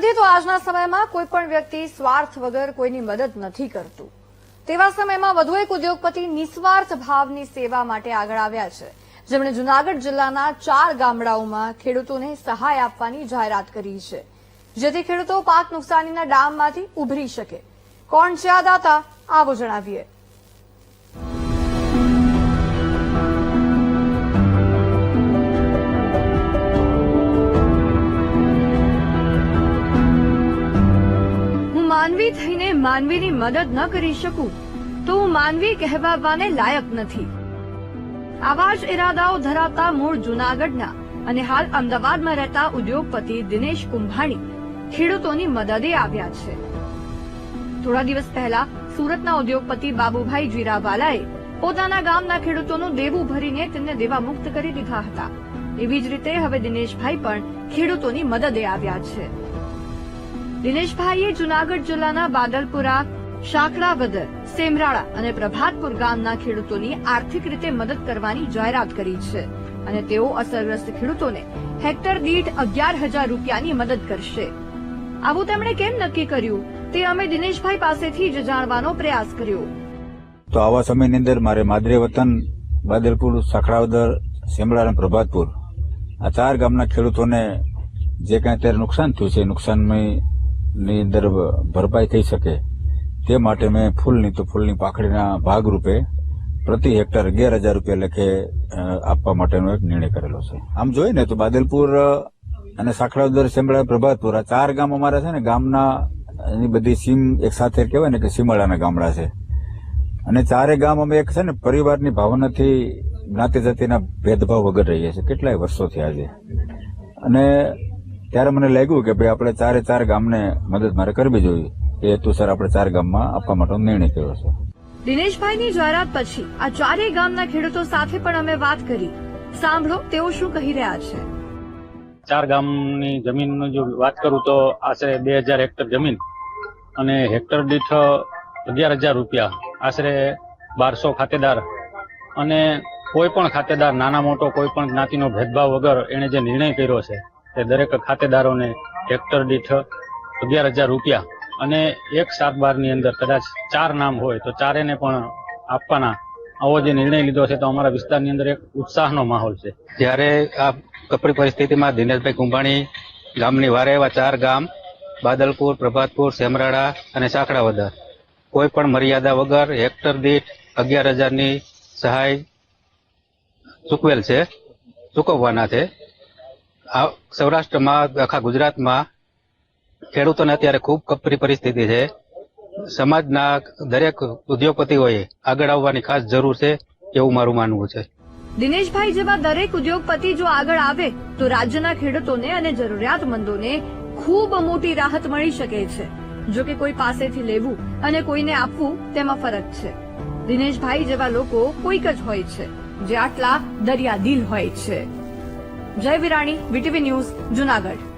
વધીએ તો આજના સમયમાં કોઈ પણ વ્યક્તિ સ્વાર્થ વગર કોઈની મદદ નથી કરતું. તેવા સમયમાં વધુ એક ઉદ્યોગપતિ નિસ્વાર્થ ભાવની સેવા માટે આગળ આવ્યા છે. જેમણે જૂનાગઢ જિલ્લાના ચાર ગામડાઓમાં ખેડૂતોને સહાય આપવાની જાહેરાત કરી છે. જેથી ખેડૂતો પાક નુકસાનીના ડામમાંથી ઉભરી શકે. કોણ છે આ દાતા? આવો જણાવીએ. માનવી થઈને માનવીની મદદ ન કરી શકું, તો હું માનવી કહેવાવાને લાયક નથી. આવા જ ઇરાદાઓ ધરાવતા મૂળ જૂનાગઢના અને હાલ અમદાવાદમાં રહેતા ઉદ્યોગપતિ દિનેશ કુંભાણી ખેડૂતોની મદદે આવ્યા છે. થોડા દિવસ પહેલા સુરતના ઉદ્યોગપતિ બાબુભાઈ જીરાવાલાએ પોતાના ગામના ખેડૂતોનું દેવું ભરીને તેમને દેવા મુક્ત કરી દીધા હતા. એવી જ રીતે હવે દિનેશભાઈ પણ ખેડૂતોની મદદે આવ્યા છે. દિનેશભાઈએ જુનાગઢ જિલ્લાના બાદલપુરા શાકડાવદર સેમરાળા અને પ્રભાતપુર ગામના ખેડૂતોની આર્થિક રીતે મદદ કરવાની જાહેરાત કરી છે અને તેઓ અસરગ્રસ્ત ખેડૂતોને હેક્ટર દીઠ અગિયાર હજાર રૂપિયાની મદદ કરશે. આવું તેમણે કેમ નક્કી કર્યું? તે અમે દિનેશભાઈ પાસેથી જ જાણવાનો પ્રયાસ કર્યો. તો આવા સમયની અંદર મારે માદરે વતન, બાદલપુર સાખડાવદર સેમડા અને પ્રભાતપુર આ ચાર ગામના ખેડૂતોને જે કાંઈ અત્યારે નુકસાન થયું છે નુકસાનની અંદર ભરપાઈ થઈ શકે. તે માટે મેં ફૂલની તો ફૂલની પાખડીના ભાગરૂપે પ્રતિ હેક્ટર અગિયાર હજાર રૂપિયા લેખે આપવા માટેનો એક નિર્ણય કરેલો છે. આમ જોઈએ ને તો બાદલપુર અને સાખડાઉદર સેમડા પ્રભાતપુર આ ચાર ગામ અમારા છે ને, ગામના, એની બધી સીમ એક સાથે કહેવાય ને કે સીમાડાના ગામડા છે. અને ચારે ગામ અમે એક છે ને, પરિવારની ભાવનાથી જ્ઞાતિ જાતિના ભેદભાવ વગર રહીએ છીએ. કેટલાય વર્ષોથી આજે. અને ત્યારે મને લાગ્યું કે ભાઈ આપણે ચારે ચાર ગામને મદદ મારે કરવી જોઈએ. એ હેતુસર આપણે ચાર ગામમાં આપવા માટેનો નિર્ણય કર્યો છે. દિનેશભાઈની જાહેરાત પછી આ ચારેય ગામના ખેડૂતો સાથે પણ અમે વાત કરી. સાંભળો તેઓ શું કહી રહ્યા છે. ચાર ગામની જમીનની જો વાત કરું તો આશરે બે હજાર હેક્ટર જમીન અને હેક્ટર દીઠ અગિયાર હજાર રૂપિયા આશરે બારસો ખાતેદાર અને કોઈ પણ ખાતેદાર નાના મોટો કોઈ પણ જ્ઞાતિનો ભેદભાવ વગર એણે જે નિર્ણય કર્યો છે તે દરેક ખાતેદારોને હેક્ટર દીઠ અગિયાર હજાર રૂપિયા અને એક સાત બારની અંદર કદાચ ચાર નામ હોય તો ચારેને પણ આપવાના આવો જે નિર્ણય લીધો છે તો અમારા વિસ્તારની અંદર એક ઉત્સાહનો માહોલ છે. જ્યારે આ કપરી પરિસ્થિતિમાં દિનેશભાઈ કુંભાણી ગામની વારે એવા ચાર ગામ, બાદલપુર, પ્રભાતપુર, સેમરાળા અને સાંકડાવદર કોઈ પણ મર્યાદા વગર હેક્ટર દીઠ અગિયાર હજારની સહાય ચૂકવેલ છે, ચૂકવવાના છે. સૌરાષ્ટ્રમાં, આખા ગુજરાતમાં ખેડૂતોને અત્યારે ખૂબ કપરી પરિસ્થિતિ છે. સમાજના દરેક ઉદ્યોગપતિઓએ આગળ આવવાની ખાસ જરૂર છે એવું મારું માનવું છે. દિનેશભાઈ જેવા દરેક ઉદ્યોગપતિ જો આગળ આવે, તો રાજ્યના ખેડૂતોને અને જરૂરિયાતમંદોને ખૂબ મોટી રાહત મળી શકે છે. જો કે કોઈ પાસેથી લેવું અને કોઈને આપવું તેમાં ફરક છે. દિનેશભાઈ જેવા લોકો કોઈક જ હોય છે, જે આટલા દરિયાદિલ હોય છે. જય વિરાણી વીટીવી ન્યૂઝ જુનાગઢ.